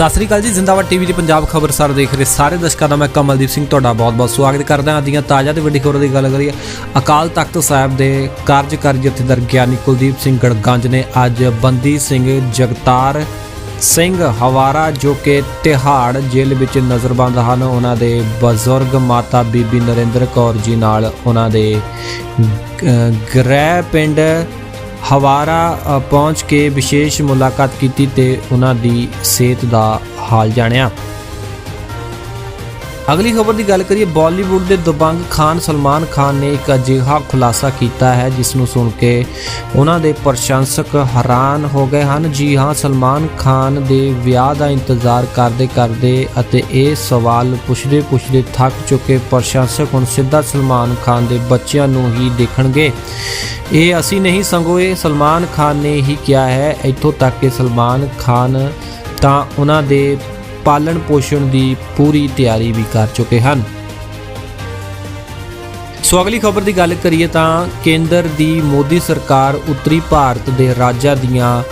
ਸਤਿ ਸ੍ਰੀ ਅਕਾਲ ਜੀ, ਜ਼ਿੰਦਾਬਾਦ ਟੀਵੀ ਦੀ ਪੰਜਾਬ ਖਬਰਸਾਰ ਦੇਖ ਰਹੇ ਸਾਰੇ ਦਰਸ਼ਕਾਂ ਦਾ ਮੈਂ ਕਮਲਦੀਪ ਸਿੰਘ ਤੁਹਾਡਾ ਬਹੁਤ-ਬਹੁਤ ਸਵਾਗਤ ਕਰਦਾ ਹਾਂ। ਦੀਆਂ ਤਾਜ਼ਾ ਤੇ ਵੱਡੀ ਖਬਰ ਦੀ ਗੱਲ ਕਰੀਏ, ਅਕਾਲ ਤਖਤ ਸਾਹਿਬ ਦੇ ਕਾਰਜਕਾਰੀ ਜਥੇਦਾਰ ਗਿਆਨੀ ਕੁਲਦੀਪ ਸਿੰਘ ਗੜਗੰਜ ਨੇ ਅੱਜ ਬੰਦੀ ਸਿੰਘ ਜਗਤਾਰ ਸਿੰਘ ਹਵਾਰਾ, ਜੋ ਕਿ ਤਿਹਾੜ ਜੇਲ੍ਹ ਵਿੱਚ ਨਜ਼ਰਬੰਦ ਹਨ, ਉਹਨਾਂ ਦੇ ਬਜ਼ੁਰਗ ਮਾਤਾ ਬੀਬੀ ਨਰਿੰਦਰ ਕੌਰ ਜੀ ਨਾਲ ਉਹਨਾਂ ਦੇ ਗ੍ਰਹਿ ਪਿੰਡ ਹਵਾਰਾ ਪਹੁੰਚ ਕੇ ਵਿਸ਼ੇਸ਼ ਮੁਲਾਕਾਤ ਕੀਤੀ ਤੇ ਉਹਨਾਂ ਦੀ ਸਿਹਤ ਦਾ ਹਾਲ ਜਾਣਿਆ। ਅਗਲੀ ਖਬਰ ਦੀ ਗੱਲ ਕਰੀਏ, ਬਾਲੀਵੁੱਡ ਦੇ ਦਬੰਗ ਖਾਨ ਸਲਮਾਨ ਖਾਨ ਨੇ ਇੱਕ ਅਜਿਹਾ ਖੁਲਾਸਾ ਕੀਤਾ ਹੈ, ਜਿਸ ਨੂੰ ਸੁਣ ਕੇ ਉਹਨਾਂ ਦੇ ਪ੍ਰਸ਼ੰਸਕ ਹੈਰਾਨ ਹੋ ਗਏ ਹਨ। ਜੀ ਹਾਂ, ਸਲਮਾਨ ਖਾਨ ਦੇ ਵਿਆਹ ਦਾ ਇੰਤਜ਼ਾਰ ਕਰਦੇ ਕਰਦੇ ਅਤੇ ਇਹ ਸਵਾਲ ਪੁੱਛਦੇ ਪੁੱਛਦੇ ਥੱਕ ਚੁੱਕੇ ਪ੍ਰਸ਼ੰਸਕ ਹੁਣ ਸਿੱਧਾ ਸਲਮਾਨ ਖਾਨ ਦੇ ਬੱਚਿਆਂ ਨੂੰ ਹੀ ਦੇਖਣਗੇ। ਇਹ ਅਸੀਂ ਨਹੀਂ ਸੰਗੋ ਇਹ ਸਲਮਾਨ ਖਾਨ ਨੇ ਹੀ ਕਿਹਾ ਹੈ, ਇੱਥੋਂ ਤੱਕ ਕਿ ਸਲਮਾਨ ਖਾਨ ਤਾਂ ਉਹਨਾਂ ਦੇ ਪਾਲਣ ਪੋਸ਼ਣ ਦੀ ਪੂਰੀ ਤਿਆਰੀ ਵੀ ਕਰ ਚੁੱਕੇ ਹਨ। ਸੋ ਅਗਲੀ ਖਬਰ ਦੀ ਗੱਲ ਕਰੀਏ ਤਾਂ ਕੇਂਦਰ ਦੀ ਮੋਦੀ ਸਰਕਾਰ ਉੱਤਰੀ ਭਾਰਤ ਦੇ ਰਾਜਾਂ ਦੀਆਂ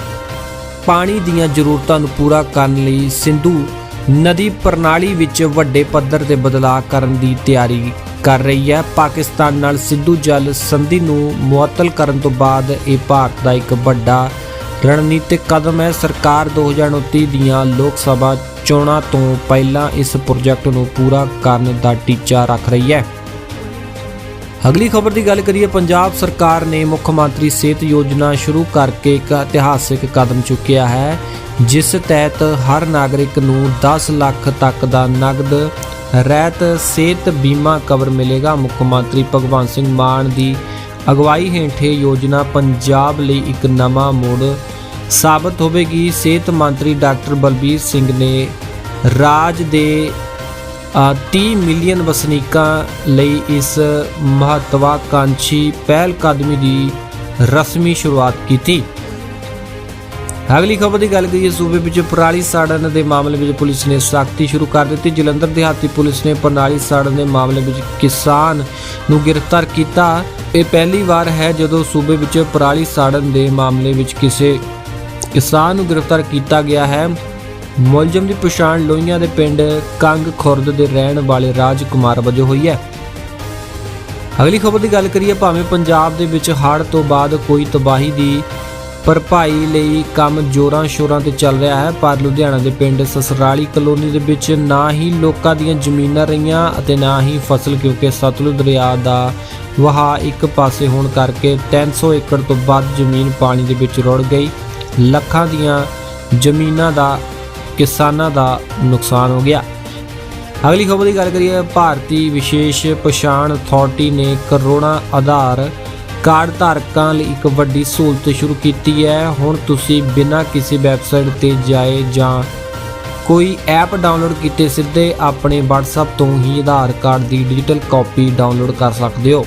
ਪਾਣੀ ਦੀਆਂ ਜ਼ਰੂਰਤਾਂ ਨੂੰ ਪੂਰਾ ਕਰਨ ਲਈ ਸਿੰਧੂ ਨਦੀ ਪ੍ਰਣਾਲੀ ਵਿੱਚ ਵੱਡੇ ਪੱਧਰ ਤੇ ਬਦਲਾਅ ਕਰਨ ਦੀ ਤਿਆਰੀ ਕਰ ਰਹੀ ਹੈ। ਪਾਕਿਸਤਾਨ ਨਾਲ ਸਿੰਧੂ ਜਲ ਸੰਧੀ ਨੂੰ ਮੁਅੱਤਲ ਕਰਨ ਤੋਂ ਬਾਅਦ ਇਹ ਭਾਰਤ ਦਾ ਇੱਕ ਵੱਡਾ ਰਣਨੀਤਿਕ ਕਦਮ ਹੈ। ਸਰਕਾਰ 2029 ਦੀਆਂ ਲੋਕ ਸਭਾ ਚੋਣਾਂ ਤੋਂ ਪਹਿਲਾਂ ਇਸ ਪ੍ਰੋਜੈਕਟ ਨੂੰ ਪੂਰਾ ਕਰਨ ਦਾ ਟੀਚਾ ਰੱਖ ਰਹੀ ਹੈ। ਅਗਲੀ ਖਬਰ ਦੀ ਗੱਲ ਕਰੀਏ, ਪੰਜਾਬ ਸਰਕਾਰ ਨੇ ਮੁੱਖ ਮੰਤਰੀ ਸਿਹਤ ਯੋਜਨਾ ਸ਼ੁਰੂ ਕਰਕੇ ਇੱਕ ਇਤਿਹਾਸਿਕ ਕਦਮ ਚੁੱਕਿਆ ਹੈ, ਜਿਸ ਤਹਿਤ ਹਰ ਨਾਗਰਿਕ ਨੂੰ 10 ਲੱਖ ਤੱਕ ਦਾ ਨਗਦ ਰਹਿਤ ਸਿਹਤ ਬੀਮਾ ਕਵਰ ਮਿਲੇਗਾ। ਮੁੱਖ ਮੰਤਰੀ ਭਗਵੰਤ ਸਿੰਘ ਮਾਨ ਦੀ ਅਗਵਾਈ ਹੇਠ ਇਹ ਯੋਜਨਾ ਪੰਜਾਬ ਲਈ ਇੱਕ ਨਵਾਂ ਮੋੜ ਸਾਬਤ ਹੋਵੇਗੀ। ਸਿਹਤ ਮੰਤਰੀ ਡਾਕਟਰ ਬਲਬੀਰ ਸਿੰਘ ਨੇ ਰਾਜ ਦੇ ਅ, 30 ਮਿਲੀਅਨ ਵਸਨੀਕਾਂ ਲਈ ਇਸ ਮਹੱਤਵਾਕਾਂਸ਼ੀ ਪਹਿਲ ਕਦਮੀ ਦੀ ਰਸਮੀ ਸ਼ੁਰੂਆਤ ਕੀਤੀ। ਅਗਲੀ ਖਬਰ ਦੀ ਗੱਲ ਕਰੀਏ ਸੂਬੇ ਵਿੱਚ ਪਰਾਲੀ ਸਾੜਨ ਦੇ ਮਾਮਲੇ ਵਿੱਚ ਪੁਲਿਸ ਨੇ ਸਖਤੀ ਸ਼ੁਰੂ ਕਰ ਦਿੱਤੀ। ਜਲੰਧਰ ਦਿਹਾਤੀ ਪੁਲਿਸ ਨੇ ਪਰਾਲੀ ਸਾੜਨ ਦੇ ਮਾਮਲੇ ਵਿੱਚ ਕਿਸਾਨ ਨੂੰ ਗ੍ਰਿਫਤਾਰ ਕੀਤਾ। ਇਹ ਪਹਿਲੀ ਵਾਰ ਹੈ ਜਦੋਂ ਸੂਬੇ ਵਿੱਚ ਪਰਾਲੀ ਸਾੜਨ ਦੇ ਮਾਮਲੇ ਵਿੱਚ ਕਿਸੇ ਕਿਸਾਨ ਨੂੰ ਗ੍ਰਿਫਤਾਰ ਕੀਤਾ ਗਿਆ ਹੈ। ਮੁਲਜ਼ਮ ਦੀ ਪਛਾਣ ਲੋਹੀਆਂ ਦੇ ਪਿੰਡ ਕੰਗ ਖੁਰਦ ਦੇ ਰਹਿਣ ਵਾਲੇ ਰਾਜ ਕੁਮਾਰ ਵਜੋਂ ਹੋਈ ਹੈ। ਅਗਲੀ ਖਬਰ ਦੀ ਗੱਲ ਕਰੀਏ, ਭਾਵੇਂ ਪੰਜਾਬ ਦੇ ਵਿੱਚ ਹੜ੍ਹ ਤੋਂ ਬਾਅਦ ਕੋਈ ਤਬਾਹੀ ਦੀ ਭਰਪਾਈ ਲਈ ਕੰਮ ਜੋਰਾਂ ਸ਼ੋਰਾਂ ਤੇ ਚੱਲ ਰਿਹਾ ਹੈ, ਪਰ ਲੁਧਿਆਣਾ ਦੇ ਪਿੰਡ ਸਸਰਾਲੀ ਕਲੋਨੀ ਦੇ ਵਿੱਚ ਨਾ ਹੀ ਲੋਕਾਂ ਦੀਆਂ ਜ਼ਮੀਨਾਂ ਰਹੀਆਂ ਅਤੇ ਨਾ ਹੀ ਫਸਲ, ਕਿਉਂਕਿ ਸਤਲੁਜ ਦਰਿਆ ਦਾ ਵਹਾਅ ਇੱਕ ਪਾਸੇ ਹੋਣ ਕਰਕੇ 300 ਏਕੜ ਤੋਂ ਵੱਧ ਜ਼ਮੀਨ ਪਾਣੀ ਦੇ ਵਿੱਚ ਰੁੜ ਗਈ। ਲੱਖਾਂ ਦੀਆਂ ਜ਼ਮੀਨਾਂ ਦਾ, ਕਿਸਾਨਾਂ ਦਾ ਨੁਕਸਾਨ ਹੋ ਗਿਆ। ਅਗਲੀ ਖਬਰ ਦੀ ਗੱਲ ਕਰੀਏ, ਭਾਰਤੀ ਵਿਸ਼ੇਸ਼ ਪਛਾਣ ਅਥਾਰਟੀ ਨੇ ਕਰੋੜਾਂ ਆਧਾਰ ਕਾਰਡ ਧਾਰਕਾਂ ਲਈ ਇੱਕ ਵੱਡੀ ਸਹੂਲਤ ਸ਼ੁਰੂ ਕੀਤੀ ਹੈ। ਹੁਣ ਤੁਸੀਂ ਬਿਨਾਂ ਕਿਸੇ ਵੈਬਸਾਈਟ ਤੇ ਜਾਏ ਜਾਂ ਕੋਈ ਐਪ ਡਾਊਨਲੋਡ ਕੀਤੇ ਸਿੱਧੇ ਆਪਣੇ WhatsApp ਤੋਂ ਹੀ ਆਧਾਰ ਕਾਰਡ ਦੀ ਡਿਜੀਟਲ ਕਾਪੀ ਡਾਊਨਲੋਡ ਕਰ ਸਕਦੇ ਹੋ।